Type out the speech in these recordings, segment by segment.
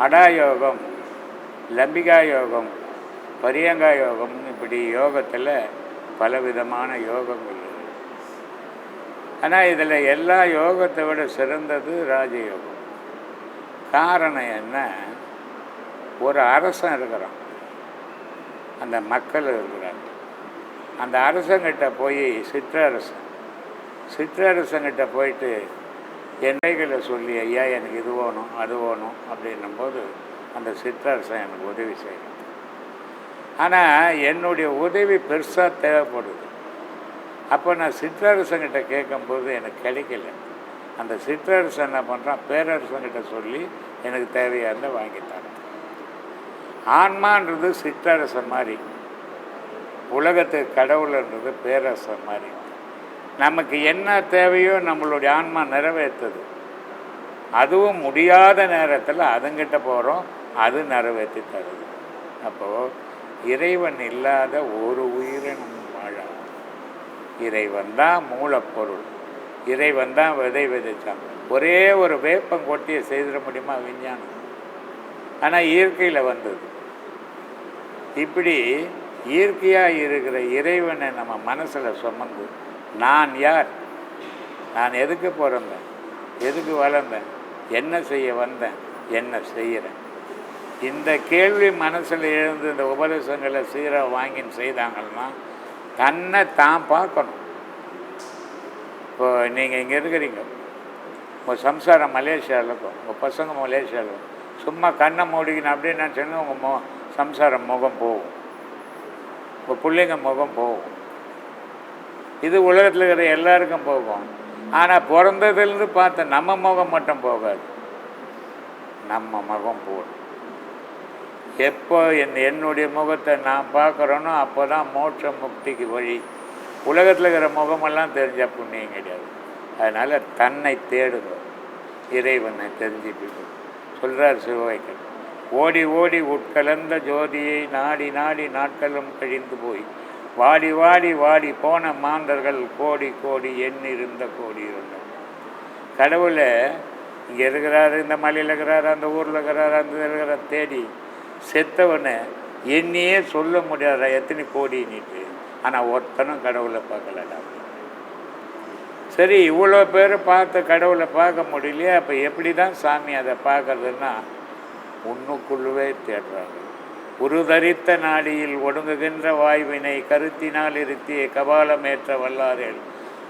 அடாயோகம் லம்பிகா யோகம் பரியங்கா யோகம் இப்படி யோகத்தில் பலவிதமான யோகங்கள் ஆனால் இதில் எல்லா யோகத்தை விட சிறந்தது ராஜயோகம். காரணம் என்ன? ஒரு அரசன் இருக்கிறான். அந்த மக்கள் இருக்கிறாங்க. அந்த அரசங்கிட்ட போய் சிற்றரசன் சிற்றரசங்கிட்ட போயிட்டு என்னைகளை சொல்லி ஐயா எனக்கு இது வேணும் அது வேணும் அப்படின்னும் போது அந்த சிற்றரசன் எனக்கு உதவி செய்யணும் ஆனால் என்னுடைய உதவி பெருசாக தேவைப்படுது. அப்போ நான் சிற்றரசங்கிட்ட கேட்கும்போது எனக்கு கிடைக்கல. அந்த சிற்றரசன் என்ன பண்ணுறான் பேரரசங்கிட்ட சொல்லி எனக்கு தேவையானதை வாங்கித்தாங்க ஆன்மான்றது சிற்றரசன் மாதிரி உலகத்துக்கு கடவுள்ன்றது பேரரசன் மாதிரி. நமக்கு என்ன தேவையோ நம்மளுடைய ஆன்மா நிறைவேற்றுது. அதுவும் முடியாத நேரத்தில் அதுங்கிட்ட போகிறோம் அது நிறைவேற்றி தருது. அப்போது இறைவன் இல்லாத ஒரு உயிரினம் வாழாது. இறைவன் தான் மூலப்பொருள். இறைவன் தான் விதை விதைச்சான். ஒரே ஒரு வேப்பங்கொட்டியை செய்திட முடியுமா? விஞ்ஞானம். ஆனால் இயற்கையில் வந்தது. இப்படி இயற்கையாக இருக்கிற இறைவனை நம்ம மனசில் சுமந்து நான் யார்? நான் எதுக்கு பிறந்தேன்? எதுக்கு வளர்ந்தேன்? என்ன செய்ய வந்தேன்? என்ன செய்கிறேன்? இந்த கேள்வி மனசில் எழுந்து இந்த உபதேசங்களை சீராக வாங்கின்னு செய்தாங்கன்னா தன்னை தான் பார்க்கணும். இப்போ நீங்கள் இங்கே இருக்கிறீங்க. உங்கள் சம்சாரம் மலேசியாவில் இருக்கும் உங்கள் பசங்க மலேசியாவில் இருக்கும் சும்மா கண்ணை மூடிக்கணும் அப்படின்னு நினச்சோன்னா உங்கள் மு சம்சாரம் முகம் போகும். உங்கள் பிள்ளைங்க முகம் போகும். இது உலகத்தில் இருக்கிற எல்லாருக்கும் போகும். ஆனால் பிறந்ததுலேருந்து பார்த்த நம்ம முகம் மட்டும் போகாது. நம்ம முகம் போடும். எப்போ என் என்னுடைய முகத்தை நான் பார்க்குறேனோ அப்போ தான் மோட்ச முக்திக்கு வழி. உலகத்தில் இருக்கிற முகமெல்லாம் தெரிஞ்ச புண்ணியம் கிடையாது. அதனால் தன்னை தேடுங்க இறைவனை தெரிஞ்சுக்கிட்டு சொல்கிறார் சிவவைக்கன் ஓடி ஓடி உட்கலந்த ஜோதியை நாடி நாடி நாட்களும் கழிந்து போய் வாடி வாடி வாடி போன மாந்தர்கள் கோடி கோடி எண்ணிருந்த கோடி இருந்த கடவுளை இங்கே இருக்கிறாரு இந்த மலையில் இருக்கிறாரு அந்த ஊரில் இருக்கிறாரு அந்த இருக்கிற தேடி செத்தவனை எண்ணியே சொல்ல முடியாத எத்தனை கோடின்னுட்டு ஆனால் ஒருத்தனும் கடவுளை பார்க்கலடா. சரி இவ்வளோ பேர் பார்த்து கடவுளை பார்க்க முடியலையே அப்போ எப்படி தான் சாமி அதை பார்க்கறதுன்னா உன்னுக்குள்ளவே தேடுறாங்க உருதரித்த நாடியில் ஒடுங்குகின்ற வாய்வினை கருத்தினால் இருத்திய கபாலமேற்ற வல்லாரேல்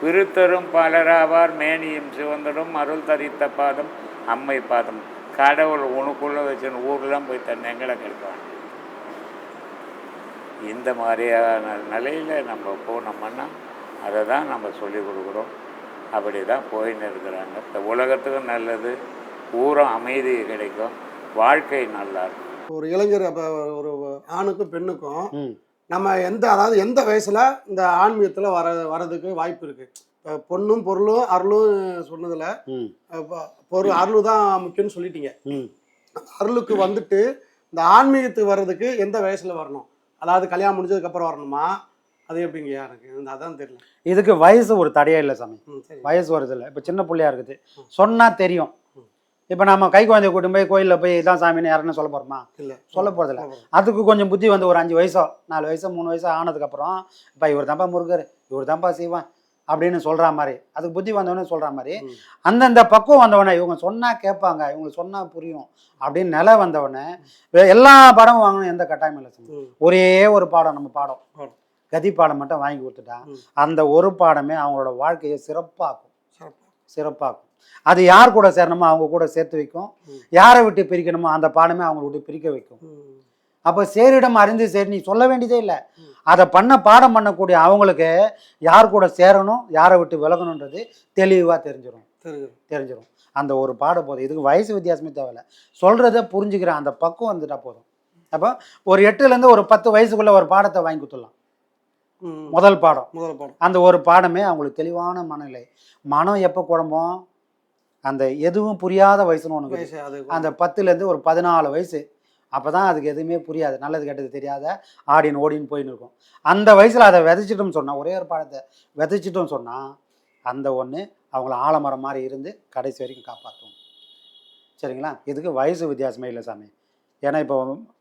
விருத்தரும் பலராவார் மேனியும் சிவந்தரும் அருள் தரித்த பாதம் அம்மை பாதம். கடவுள் உனக்குள்ளே வச்சு ஊரெலாம் போய் தன் எங்களை கேட்பான். இந்த மாதிரியான நிலையில் நம்ம போனோம்னா அதை தான் நம்ம சொல்லி கொடுக்குறோம். அப்படி தான் போயின்னு இருக்கிறாங்க. இந்த உலகத்துக்கும் நல்லது. ஊரம் அமைதி கிடைக்கும். வாழ்க்கை நல்லாயிருக்கும் ஒரு இளைஞர் அப்போ ஒரு ஆணுக்கும் பெண்ணுக்கும். நம்ம எந்த அதாவது எந்த வயசுல இந்த ஆன்மீகத்தில் வர வரதுக்கு வாய்ப்பு இருக்கு. பொண்ணும் பொருளும் அருளும் சொன்னதுல பொருள் அருள் தான் முக்கியம்னு சொல்லிட்டீங்க. அருளுக்கு வந்துட்டு இந்த ஆன்மீகத்துக்கு வர்றதுக்கு எந்த வயசுல வரணும்? அதாவது கல்யாணம் முடிஞ்சதுக்கு அப்புறம் வரணுமா? அது எப்படிங்க எனக்கு இந்த அதான் தெரியல. இதுக்கு வயசு ஒரு தடையே இல்லை சாமி. வயசு வருது இல்லை. இப்போ சின்ன பிள்ளையா இருக்குது. சொன்னா தெரியும். இப்போ நம்ம கை குழந்தைய கூட்டு போய் கோயிலில் போய் இதான் சாமின்னு யாருன்னு சொல்ல போகிறோமா இல்லை சொல்ல போகிறதில்ல அதுக்கு கொஞ்சம் புத்தி வந்து ஒரு அஞ்சு வயசோ நாலு வயசோ மூணு வயசோ ஆனதுக்கப்புறம் இப்போ இவர் தான்ப்பா முருகர் இவர் தான்ப்பா சிவன் அப்படின்னு சொல்கிற மாதிரி அதுக்கு புத்தி வந்தவொடனே சொல்கிற மாதிரி. அந்தந்த பக்குவம் வந்தவொடனே இவங்க சொன்னால் கேட்பாங்க இவங்க சொன்னால் புரியும் அப்படின்னு நிலை வந்தவொடனே எல்லா பாடமும் வாங்கணும் எந்த கட்டாயமும் இல்லை ஒரே ஒரு பாடம் நம்ம பாடம். கதி பாடம் மட்டும் வாங்கி கொடுத்துட்டா. அந்த ஒரு பாடமே அவங்களோட வாழ்க்கையை சிறப்பாக்கும். சிறப்பு சிறப்பாக்கும். அது யார் கூட சேரணுமோ அவங்க கூட சேர்த்து வைக்கும். யாரை விட்டு பிரிக்கணுமோ அந்த பாடமே அவங்கள விட்டு பிரிக்க வைக்கும். அப்போ சேரிடம் அறிந்து சரி நீ சொல்ல வேண்டியதே இல்லை. அதை பண்ண பாடம் பண்ணக்கூடிய அவங்களுக்கு யார் கூட சேரணும் யாரை விட்டு விலகணுன்றது தெளிவாக தெரிஞ்சிடும் தெரிஞ்சிடும் அந்த ஒரு பாடம் போதும். இதுக்கு வயசு வித்தியாசமே தேவையில்ல. சொல்கிறத புரிஞ்சுக்கிற அந்த பக்குவம் வந்துட்டா போதும். அப்போ ஒரு எட்டுலேருந்து ஒரு பத்து வயசுக்குள்ள ஒரு பாடத்தை வாங்கி கொடுத்துடலாம். முதல் பாடம். முதல் பாடம். அந்த ஒரு பாடமே அவங்களுக்கு தெளிவான மனநிலை. மனம் எப்போ குழம்பும்? அந்த எதுவும் புரியாத வயசுன்னு ஒன்று அந்த பத்துலேருந்து ஒரு பதினாலு வயசு. அப்போ தான் அதுக்கு எதுவுமே புரியாது. நல்லது கெட்டது தெரியாத ஆடின்னு ஓடின்னு போயின்னு இருக்கும். அந்த வயசில் அதை விதைச்சிட்டோம்னு சொன்னால் ஒரே ஒரு பாடத்தை விதைச்சிட்டோம்னு சொன்னால் அந்த ஒன்று அவங்கள ஆலமரம் மாதிரி இருந்து கடைசி வரைக்கும் காப்பாற்றும் சரிங்களா? இதுக்கு வயசு வித்தியாசமே இல்லை சாமி. ஏன்னா இப்போ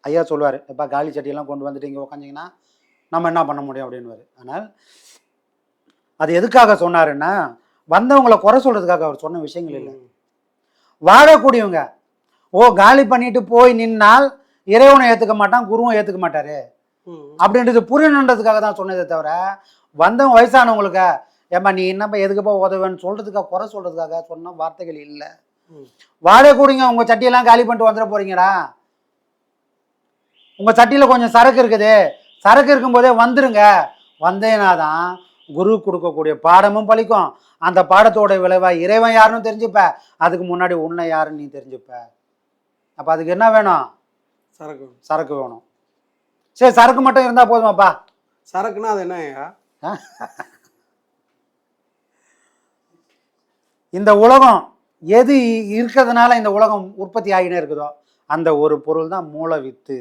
ஐயா சொல்லுவார் இப்போ காலி சட்டியெல்லாம் கொண்டு வந்துட்டு இங்கே உக்காஞ்சிங்கன்னா நம்ம என்ன பண்ண முடியும் அப்படின்னுவார் ஆனால் அது எதுக்காக சொன்னாருன்னா வந்தவங்களை குறை சொல்கிறதுக்காக அவர் சொன்ன விஷயங்கள் இல்லை. வாழக்கூடியவங்க ஓ காலி பண்ணிட்டு போய் நின்னால் இறைவனை ஏற்றுக்க மாட்டான் குருவும் ஏற்றுக்க மாட்டாரு. அப்படின்றது புரியணுன்றதுக்காக தான் சொன்னதே தவிர வந்தவங்க வயசானவங்களுக்கு ஏம்மா நீ என்னப்பா எதுக்குப்பா உதவுன்னு சொல்றதுக்காக குறை சொல்றதுக்காக சொன்ன வார்த்தைகள் இல்லை. வாழக்கூடியங்க உங்க சட்டியெல்லாம் காலி பண்ணிட்டு வந்துட போறீங்கடா உங்க சட்டியில கொஞ்சம் சரக்கு இருக்குது சரக்கு இருக்கும்போதே வந்துருங்க. வந்தேனா தான் குரு கொடுக்கக்கூடிய பாடமும் பலிக்கும். அந்த பாடத்தோட விளைவா இறைவன் யாருன்னு தெரிஞ்சுப்ப. அதுக்கு முன்னாடி உன்னை யாருன்னு நீ தெரிஞ்சுப்ப. அப்ப அதுக்கு என்ன வேணும்? சரக்கு சரக்கு வேணும். சரி சரக்கு மட்டும் இருந்தா போதுமாப்பா. சரக்குன்னா அது என்னய்யா இந்த உலகம் எது இருக்கிறதுனால இந்த உலகம் உற்பத்தி ஆகினே இருக்குதோ அந்த ஒரு பொருள் தான் மூல வித்து.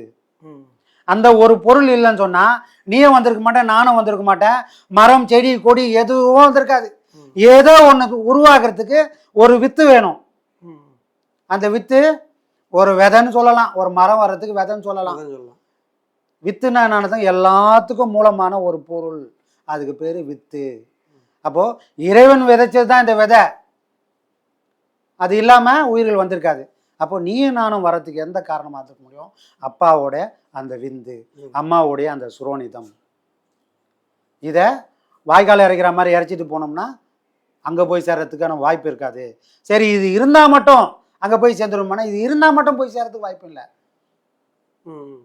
அந்த ஒரு பொருள் இல்லைன்னு சொன்னா நீயும் வந்திருக்க மாட்டேன் நானும் வந்திருக்க மாட்டேன். மரம் செடி கொடி எதுவும் வந்திருக்காது. ஏதோ ஒன்று உருவாக்குறதுக்கு ஒரு வித்து வேணும். அந்த வித்து ஒரு விதைன்னு சொல்லலாம். ஒரு மரம் வர்றதுக்கு விதைன்னு சொல்லலாம். வித்துனா என்னன்னு எல்லாத்துக்கும் மூலமான ஒரு பொருள். அதுக்கு பேர் வித்து. அப்போ இறைவன் விதைச்சது தான் இந்த விதை. அது இல்லாமல் உயிர்கள் வந்திருக்காது. அப்போ நீயும் நானும் வரத்துக்கு எந்த காரணமாக இருக்க முடியும்? அப்பாவோட அந்த விந்து அம்மாவுடைய அந்த சுரோனிதம். இதை வாய்க்கால் இறைக்கிற மாதிரி இறைச்சிட்டு போனோம்னா அங்கே போய் சேர்றதுக்கான வாய்ப்பு இருக்காது. சரி இது இருந்தால் மட்டும் அங்கே போய் சேர்ந்துருமானா இது இருந்தால் மட்டும் போய் சேர்றதுக்கு வாய்ப்பு இல்லை. ம்.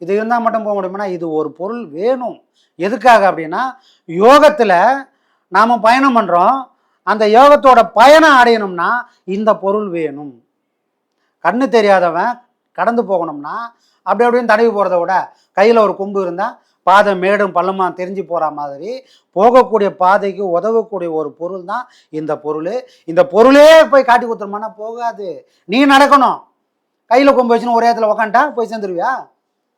இது இருந்தால் மட்டும் போக முடியுமானா இது ஒரு பொருள் வேணும். எதுக்காக அப்படின்னா யோகத்தில் நாம் பயணம் பண்ணுறோம் அந்த யோகத்தோட பயணம் அடையணும்னா இந்த பொருள் வேணும். கண்ணு தெரியாதவன் கடந்து போகணும்னா அப்படி அப்படியே தடவி போகிறத விட கையில் ஒரு கொம்பு இருந்தால் பாதை மேடும் பள்ளமா தெரிஞ்சு போகிற மாதிரி போகக்கூடிய பாதைக்கு உதவக்கூடிய ஒரு பொருள் தான் இந்த பொருள். இந்த பொருளே போய் காட்டி கொடுத்துருமானா போகாது. நீ நடக்கணும். கையில் கொம்பு வச்சுன்னு ஒரே இடத்துல உக்காண்டா போய் சேர்ந்துருவியா?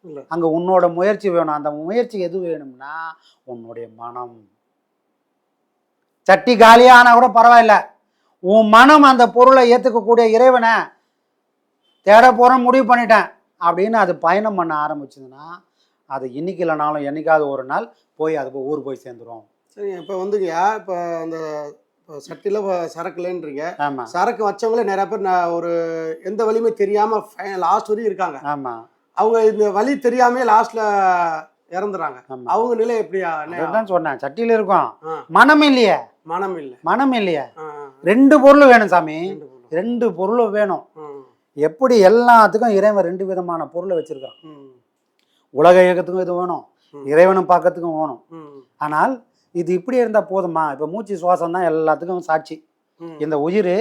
இல்ல. அங்கே உன்னோட முயற்சி வேணும். அந்த முயற்சி எது வேணும்னா உன்னுடைய மனம். சட்டி காலியாக ஆனால் கூட பரவாயில்ல. உன் மனம் அந்த பொருளை ஏற்றுக்கக்கூடிய இறைவனை தேட போகிறேன் முடிவு பண்ணிட்டேன் அப்படின்னு அது பயணம் பண்ண ஆரம்பிச்சதுன்னா அது இன்னைக்கு இல்லைனாலும் என்னைக்காவது ஒரு நாள் போய் அது போய் ஊர் போய் சேர்ந்துரும். சரி இப்போ வந்துங்கய்யா இப்போ அந்த சட்டியில் சரக்கு இல்லைன்றீங்க ஆமாம் சரக்கு வச்சவங்களே நிறைய பேர் நான் ஒரு எந்த வழியுமே தெரியாம லாஸ்ட் வரையும் இருக்காங்க. ஆமாம் அவங்க இந்த வழி தெரியாம லாஸ்ட்ல இறந்துறாங்க. அவங்க நிலை எப்படியா? அதுதான் சொன்னேன் சட்டியில் இருக்கும். மனம் இல்லையே. மனம் இல்லை. மனம் இல்லையே. ரெண்டு பொருள் வேணும் சாமி. ரெண்டு பொருள். ரெண்டு பொருளும் வேணும். எப்படி எல்லாத்துக்கும் இறைவன் ரெண்டு விதமான பொருளை வச்சிருக்கான். உலக இயக்கத்துக்கும் இது வேணும் ம். இறைவனை பார்க்கறதுக்கும் வேணும். ஆனால் இது இப்படி இருந்தால் போதுமா? இப்போ மூச்சு சுவாசம் தான் எல்லாத்துக்கும் சாட்சி. இந்த உயிர்.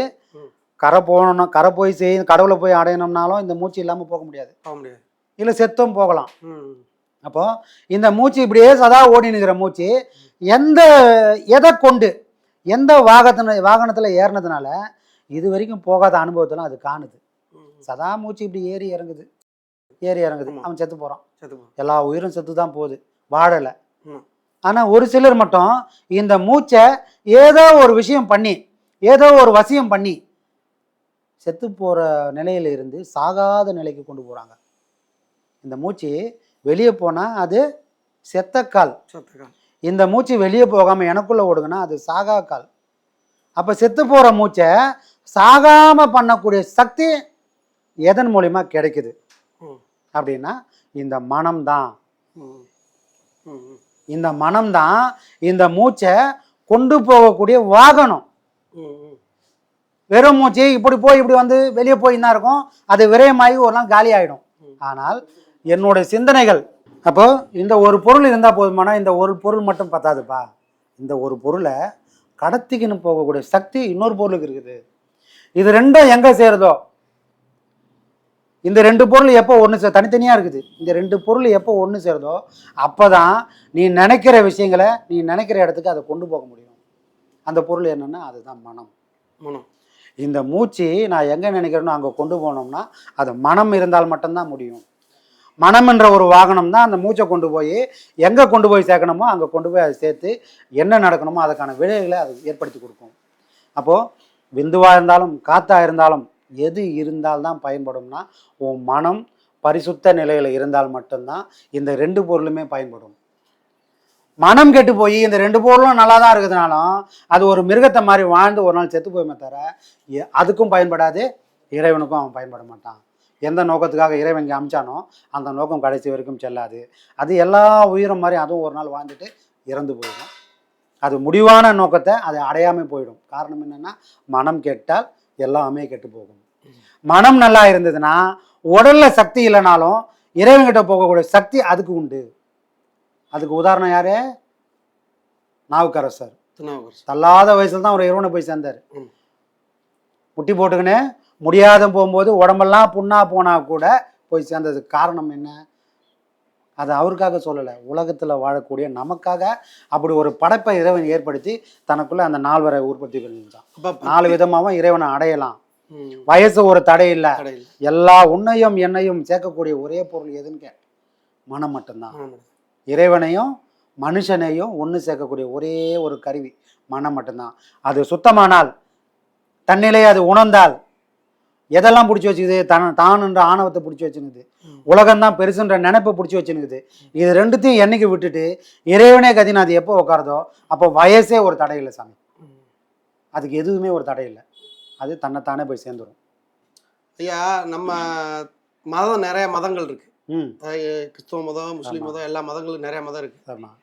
கரை போகணும் கரை போய் செய் கடவுளை போய் அடையணும்னாலும் இந்த மூச்சு இல்லாமல் போக முடியாது. போக முடியாது. இல்லை செத்தும் போகலாம். அப்போ இந்த மூச்சு இப்படியே சதா ஓடினுக்கிற மூச்சு எந்த எதை கொண்டு எந்த வாகத்தின வாகனத்தில் ஏறினதுனால இது வரைக்கும் போகாத அனுபவத்தெல்லாம் அது காணுது. சதா மூச்சு இப்படி ஏறி இறங்குது ஏறி இறங்குது. அவன் செத்து போகிறான். எல்லா உயிரும் செத்து தான் போகுது வாழலை. ஆனால் ஒரு சிலர் மட்டும் இந்த மூச்சை ஏதோ ஒரு விஷயம் பண்ணி ஏதோ ஒரு வசியம் பண்ணி செத்து போகிற நிலையில இருந்து சாகாத நிலைக்கு கொண்டு போகிறாங்க இந்த மூச்சு வெளியே போனால் அது செத்த கால் செத்துக்கால். இந்த மூச்சு வெளியே போகாமல் எனக்குள்ளே ஓடுங்கன்னா அது சாகா கால் அப்போ செத்து போகிற மூச்சை சாகாமல் பண்ணக்கூடிய சக்தி எதன் மூலிமா கிடைக்குது? அப்படின்னா இந்த மனம்தான் இந்த மனம்தான் இந்த மூச்சை கொண்டு போகக்கூடிய வாகனம். வெறும் மூச்சு இப்படி போய் இப்படி வந்து வெளியே போய் இருக்கும். அது விரயமாகி ஒரு நாள் காலி ஆகிடும் ஆனால் என்னுடைய சிந்தனைகள் அப்போ இந்த ஒரு பொருள் இருந்தால் போதுமானா இந்த ஒரு பொருள் மட்டும் பத்தாதுப்பா. இந்த ஒரு பொருளை கடத்திக்கின்னு போகக்கூடிய சக்தி இன்னொரு பொருளுக்கு இருக்குது. இது ரெண்டும் எங்கே சேருதோ? இந்த ரெண்டு பொருள் எப்போ ஒன்று சே தனித்தனியாக இருக்குது. இந்த ரெண்டு பொருள் எப்போ ஒன்று சேருதோ அப்போ தான் நீ நினைக்கிற விஷயங்களை நீ நினைக்கிற இடத்துக்கு அதை கொண்டு போக முடியும். அந்த பொருள் என்னென்னா அதுதான் மனம். மனம். இந்த மூச்சு நான் எங்கே நினைக்கிறேனோ அங்கே கொண்டு போனோம்னா அது மனம் இருந்தால் மட்டும்தான் முடியும். மனம் என்ற ஒரு வாகனம் தான் அந்த மூச்சை கொண்டு போய் எங்கே கொண்டு போய் சேர்க்கணுமோ அங்கே கொண்டு போய் அதை சேர்த்து என்ன நடக்கணுமோ அதுக்கான விளைவுகளை அது ஏற்படுத்தி கொடுக்கும். அப்போது விந்துவாக இருந்தாலும் காத்தா இருந்தாலும் எது இருந்தால்தான் பயன்படும்னா உன் மனம் பரிசுத்த நிலையில் இருந்தால் மட்டும்தான் இந்த ரெண்டு பொருளுமே பயன்படும். மனம் கெட்டு போய் இந்த ரெண்டு பொருளும் நல்லா தான் இருக்கிறதுனாலும் அது ஒரு மிருகத்தை மாதிரி வாழ்ந்து ஒரு நாள் செத்து போயுமே தவிர எ- அதுக்கும் பயன்படாது இறைவனுக்கும் அவன் பயன்பட மாட்டான். எந்த நோக்கத்துக்காக இறைவன் இங்கே அமிச்சானோ அந்த நோக்கம் கடைசி வரைக்கும் செல்லாது. அது எல்லா உயிரும் மாதிரி அதுவும் ஒரு நாள் வாழ்ந்துட்டு இறந்து போயிடும். அது முடிவான நோக்கத்தை அது அடையாமல் போயிடும். காரணம் என்னென்னா மனம் கெட்டால் எல்லாமே கெட்டு போகும். மனம் நல்லா இருந்ததுன்னா உடல்ல சக்தி இல்லைனாலும் இறைவன்கிட்ட போகக்கூடிய சக்தி அதுக்கு உண்டு. அதுக்கு உதாரணம் யாரு? நாவுக்கரசர். தள்ளாத வயசுல தான் ஒரு இறைவனை போய் சேர்ந்தார். முட்டி போட்டுக்கின்னு முடியாத போகும்போது உடம்பெல்லாம் புண்ணா போனா கூட போய் சேர்ந்ததுக்கு காரணம் என்ன? அது அவருக்காக சொல்லலை. உலகத்தில் வாழக்கூடிய நமக்காக அப்படி ஒரு படைப்பை இறைவன் ஏற்படுத்தி தனக்குள்ள அந்த நால்வரை உற்பத்தி பண்ணியிருந்தான் நாலு விதமாகவும் இறைவனை அடையலாம். வயசு ஒரு தடை இல்லை. எல்லா உன்னையும் என்னையும் சேர்க்கக்கூடிய ஒரே பொருள் எதுன்னு மனம் மட்டும்தான். இறைவனையும் மனுஷனையும் ஒன்று சேர்க்கக்கூடிய ஒரே ஒரு கருவி. மனம் மட்டும்தான். அது சுத்தமானால் தன்னிலையை அது உணர்ந்தால் எதெல்லாம் பிடிச்சி வச்சுக்குது? தன் தானுன்ற ஆணவத்தை பிடிச்சி வச்சுனுக்குது ம். உலகம்தான் பெருசுன்ற நினைப்பை பிடிச்சி வச்சுனுக்குது இது ரெண்டுத்தையும் என்னைக்கு விட்டுட்டு இறைவனே கதின்னு அது எப்போ உட்காருதோ அப்போ வயசே ஒரு தடை இல்லை சாமி. அதுக்கு எதுவுமே ஒரு தடை இல்லை. அது தன்னைத்தானே போய் சேர்ந்துடும் ஐயா நம்ம மதம் நிறைய மதங்கள் இருக்கு. கிறிஸ்துவ மதம் முஸ்லீம். மதம் எல்லா மதங்களும் நிறைய மதம் இருக்கு. ஆமாம்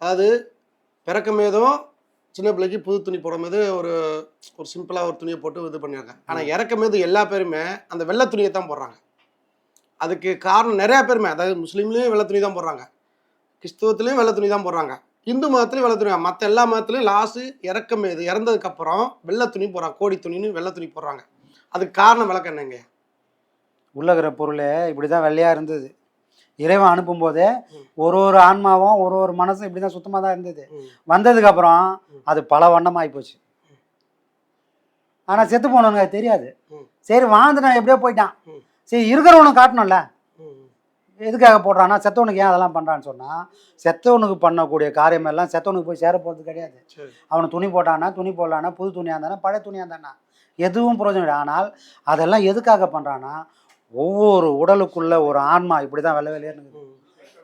அதாவது பிறக்கமேதும் சின்ன பிள்ளைக்கு புது துணி போடும்போது ஒரு ஒரு சிம்பிளாக ஒரு துணியை போட்டு இது பண்ணியிருக்காங்க. ஆனால் இறக்கமேது எல்லா பேருமே அந்த வெள்ளை துணியை தான் போடுறாங்க. அதுக்கு காரணம் நிறைய பேருமே அதாவது முஸ்லீம்லேயும் வெள்ளை துணி தான் போடுறாங்க. கிறிஸ்துவத்துலேயும் வெள்ளை துணி தான் போடுறாங்க. இந்து மதத்துலையும் வெள்ளை துணி மற்ற எல்லா மதத்துலையும் லாஸ்ட்டு இறக்கமேது இறந்ததுக்கப்புறம் வெள்ளை துணி போடுறாங்க கோடி துணின்னு வெள்ளை துணி போடுறாங்க அதுக்கு காரணம் விளக்கம் என்னங்க உள்ள இருக்கிற பொருள் இப்படி தான் வெள்ளையாக இருந்தது இறைவன் அனுப்பும்போதே. ஒரு ஒரு ஆன்மாவும் ஒரு ஒரு மனசும் இப்படி தான் சுத்தமாக தான் இருந்தது. வந்ததுக்கப்புறம். அது பல வண்ணமாகி போச்சு ஆனால் செத்து போனவனுங்க அது தெரியாது. சரி வாழ்ந்துட்டான் எப்படியோ போயிட்டான். சரி இருக்கிறவனுக்கு காட்டணும்ல. எதுக்காக போடுறான்னா செத்தவனுக்கு ஏன் அதெல்லாம் பண்ணுறான்னு சொன்னால் செத்தவனுக்கு பண்ணக்கூடிய காரியம் எல்லாம் செத்தவனுக்கு போய் சேர போகிறது கிடையாது. அவனுக்கு துணி போட்டானா துணி போடலானா புது துணியாக இருந்தானா பழைய துணியாக இருந்தானா? எதுவும் பிரயோஜனம் இல்லை ஆனால் அதெல்லாம் எதுக்காக பண்ணுறான்னா ஒவ்வொரு உடலுக்குள்ள ஒரு ஆன்மா இப்படி தான் வெள்ளை வெளியேன்னு.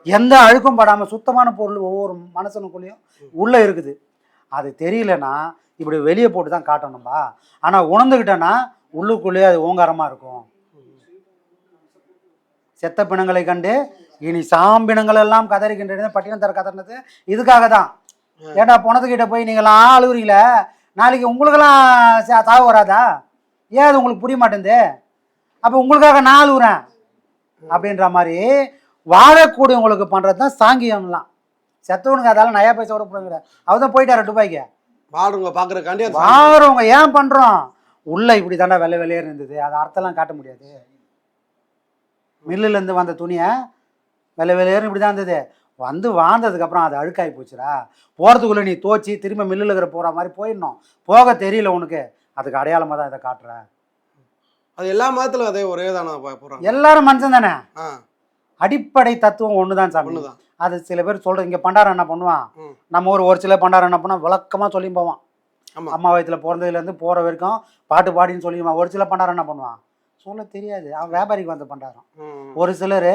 எந்த அழுக்கும் படாமல் சுத்தமான பொருள் ஒவ்வொரு மனுஷனுக்குள்ளேயும் உள்ளே இருக்குது. அது தெரியலனா இப்படி வெளியே போட்டு தான் காட்டணும்பா. ஆனால் உணர்ந்துக்கிட்டேன்னா உள்ளுக்குள்ளேயே அது ஓங்காரமாக இருக்கும். செத்த பிணங்களை கண்டு இனி சாம்பிணங்கள் எல்லாம் கதறிக்கின்றது பட்டினத்தர கதறினது. இதுக்காக தான் ஏன்டா பணத்துக்கிட்ட போய் நீங்களாம் அழுகுறீங்களே நாளைக்கு உங்களுக்கெல்லாம் சாவு வராதா? ஏன் அது உங்களுக்கு புரிய மாட்டேங்குது? அப்போ உங்களுக்காக நான் அழுகுறேன் அப்படின்ற மாதிரி வாழக்கூடியவங்களுக்கு பண்ணுறது தான் சாங்கியம்லாம். செத்தவனுக்கு அதால நயா பைசா கூட போடுங்கிற அவர் தான் போயிட்டாரு துபாய்க்கு. வாழ்றவங்க பார்க்குறக்காண்டி வாரவங்க ஏன் பண்ணுறோம் உள்ள இப்படி தாண்டா வெள்ளை வெளியே இருந்தது. அது அர்த்தம்லாம் காட்ட முடியாது. மில்லுலேருந்து வந்த துணியை வெள்ளை வெளியேறு இப்படி தான் இருந்தது. வந்து வாழ்ந்ததுக்கப்புறம் அது அழுக்காகி போச்சுடா. போகிறதுக்குள்ளே நீ தோச்சி திரும்ப மில்லில் இருக்கிற போகிற மாதிரி போயிடணும். போக தெரியல உனக்கு. அதுக்கு அடையாளமாக தான் இதை காட்டுற. அது எல்லா மதத்துல அதே ஒரே தானே எல்லாரும் மனுஷன் தானே? அடிப்படை தத்துவம் ஒன்று தான் சாமி அது சில பேர் சொல்கிற இங்கே பண்டாரம் என்ன பண்ணுவான். நம்ம ஊர் ஒரு சில பண்டாரம் என்ன பண்ணால் விளக்கமாக சொல்லி போவான். அம்மா வயத்துல பிறந்ததுலேருந்து போகிற வரைக்கும் பாட்டு பாடின்னு சொல்லிடுவான் ஒரு சில பண்டாரம் என்ன பண்ணுவான்? சொல்ல தெரியாது. அவன் வியாபாரிக்கு வந்து பண்டாரம். ஒரு சிலர்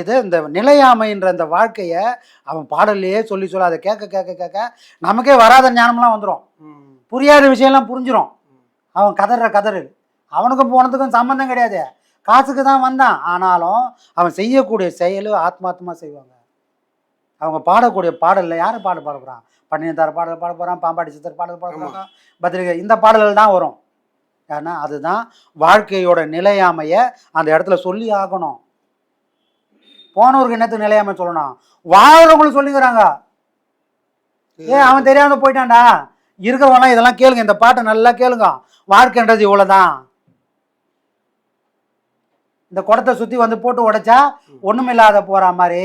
இது இந்த நிலையாமைன்ற இந்த வாழ்க்கையை அவன் பாடல்லையே சொல்லி சொல்ல அதை கேட்க கேட்க கேட்க நமக்கே வராத ஞானம்லாம் வந்துடும். புரியாத விஷயம்லாம் புரிஞ்சிடும் அவன் கதற கதறு. அவனுக்கும் போனதுக்கும் சம்மந்தம் கிடையாது. காசுக்கு தான் வந்தான். ஆனாலும் அவன் செய்யக்கூடிய செயல் ஆத்மாத்மா செய்வாங்க. அவங்க பாடக்கூடிய பாடலில் யார் பாட பாட போகிறான் பன்னியந்தார பாடல் பாட போகிறான் பாம்பாடி சித்தர் பாடல் பாட. போகிறான் பத்திரிகை இந்த பாடல்கள் தான் வரும். ஏன்னா அதுதான் வாழ்க்கையோட நிலையாமைய அந்த இடத்துல சொல்லி ஆகணும். போனவருக்கு என்னத்துக்கு நிலையாம சொல்லணும்? வாழ்றவங்களும் சொல்லிக்கிறாங்க. ஏ அவன் தெரியாம போயிட்டான்டா. இருக்கிறவனா இதெல்லாம் கேளுங்க. இந்த பாட்டை நல்லா கேளுங்க. வாழ்க்கைன்றது இவ்வளோதான் இந்த குடத்தை சுத்தி வந்து போட்டு உடைச்சா ஒண்ணுமில்லாத போற மாதிரி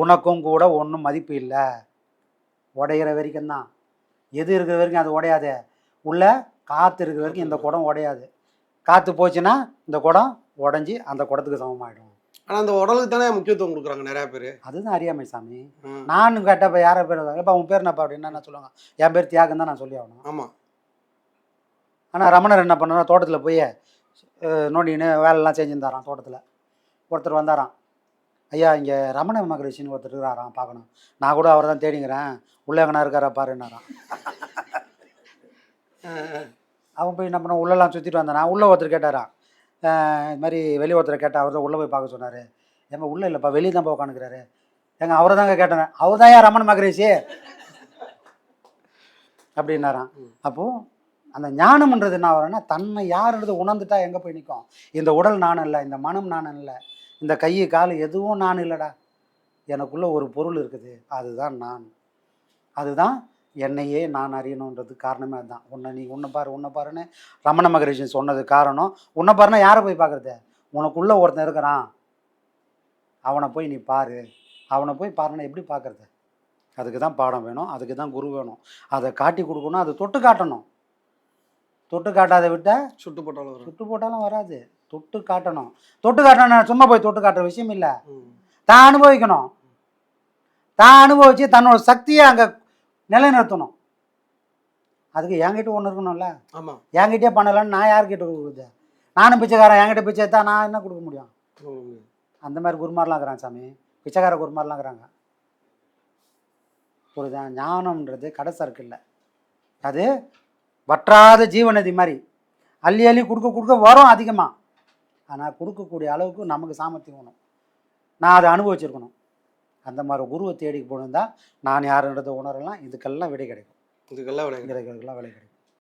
உனக்கும் கூட ஒன்றும் மதிப்பு இல்லை. உடையிற வரைக்கும் தான் எது இருக்கிற வரைக்கும் அது உடையாது. உள்ள காற்று இருக்கிற வரைக்கும் இந்த குடம் உடையாது. காற்று போச்சுன்னா இந்த குடம் உடஞ்சி அந்த குடத்துக்கு சமமாயிடும். ஆனா அந்த உடலுக்கு தானே முக்கியத்துவம் கொடுக்குறாங்க நிறைய பேர். அதுதான் அறியாமை சாமி. நானும் கேட்டப்ப யாரை பேர் இப்போ உன் பேர் என்னப்பா? அப்படின்னா என்ன சொல்லுவாங்க. என் பேர் தியாகம் தான் நான் சொல்லி ஆகணும். ஆமா. ஆனால் ரமணர் என்ன பண்ணார் தோட்டத்தில் போய் நோண்டின்னு வேலைலாம் செஞ்சுருந்தாராம் தோட்டத்தில். ஒருத்தர் வந்தாராம். ஐயா இங்கே ரமண மகரிஷின்னு ஒருத்தர் இருக்கிறாராம் பார்க்கணும். நான் கூட அவரை தான் தேடிங்கிறேன் உள்ள எங்கனா இருக்காரா பாருன்னாராம். அவன் போய் என்ன பண்ண உள்ளெல்லாம் சுற்றிட்டு வந்தானா உள்ளே ஒருத்தர் கேட்டாராம் அஹ், இது மாதிரி வெளியே ஒருத்தர் கேட்டால் அவர் தான் உள்ளே போய் பார்க்க சொன்னார். ஏங்க உள்ளே இல்லைப்பா வெளியே தான் போய் உட்காந்துக்கிறாரு ஏங்க அவரை தாங்க கேட்டேன் அவர் தான் ரமண மகரிஷி? அப்படின்னாராம். அப்போது அந்த ஞானம்ன்றது என்ன வரும்னா தன்னை யாருன்றது உணர்ந்துட்டா எங்கே போய் நிற்கும் இந்த உடல் நான் இல்லை இந்த மனம் நான் இல்லை இந்த கை கால் எதுவும் நான் இல்லைடா. எனக்குள்ள ஒரு பொருள் இருக்குது. அதுதான் நான். அதுதான் என்னையே நான் அறியணுன்றது காரணமே அதுதான். உன்னை நீ உன்னை பாரு உன்னை பாருன்னு ரமண மகரிஷி சொன்னது காரணம். உன்னை பாருன்னா யாரை போய் பார்க்குறது? உனக்குள்ள ஒருத்தன் இருக்கிறான். அவனை போய் நீ பாரு. அவனை போய் பாருன்னா எப்படி பார்க்கறது? அதுக்கு தான் பாடம் வேணும் அதுக்கு தான் குரு வேணும். அதை காட்டி கொடுக்கணும் அதை தொட்டு காட்டணும். தொட்டு காட்டாத விட்ட சுட்டு போட்டாலும் சுட்டு போட்டாலும் வராது. தொட்டு காட்டணும். தொட்டு காட்டணும் சும்மா போய் தொட்டு காட்டுற விஷயம் இல்லை. தான் அனுபவிக்கணும். தான் அனுபவிச்சு தன்னோட சக்தியை அங்கே நிலைநிறுத்தணும். அதுக்கு என்கிட்ட ஒன்று இருக்கணும்ல. ஆமா. என்கிட்டயே பண்ணலன்னு நான் யார்கிட்ட கொடுக்குறது? நானும் பிச்சைக்காரன் என்கிட்ட பிச்சை எடுத்தா நான் என்ன கொடுக்க முடியும். அந்த மாதிரி குருமாரெலாம் இருக்கிறான் சாமி. பிச்சைக்கார குருமாரெலாம் இருக்கிறாங்க. புரியுதா? ஞானம்ன்றது கடை சரக்கு இல்லை. அது வற்றாத ஜீவநதி மாதிரி. அள்ளி அள்ளி கொடுக்க கொடுக்க வரும் அதிகமாக ஆனால் கொடுக்கக்கூடிய அளவுக்கு நமக்கு சாமர்த்தியம் வேணும். நான் அதை அனுபவிச்சிருக்கணும். அந்த மாதிரி குருவை தேடி போனிருந்தா நான் யாருன்றதை உணரலாம். இதுக்கெல்லாம் விடை கிடைக்கும். இதுக்கெல்லாம் விட இதுக்கெல்லாம் விடை கிடைக்கும்.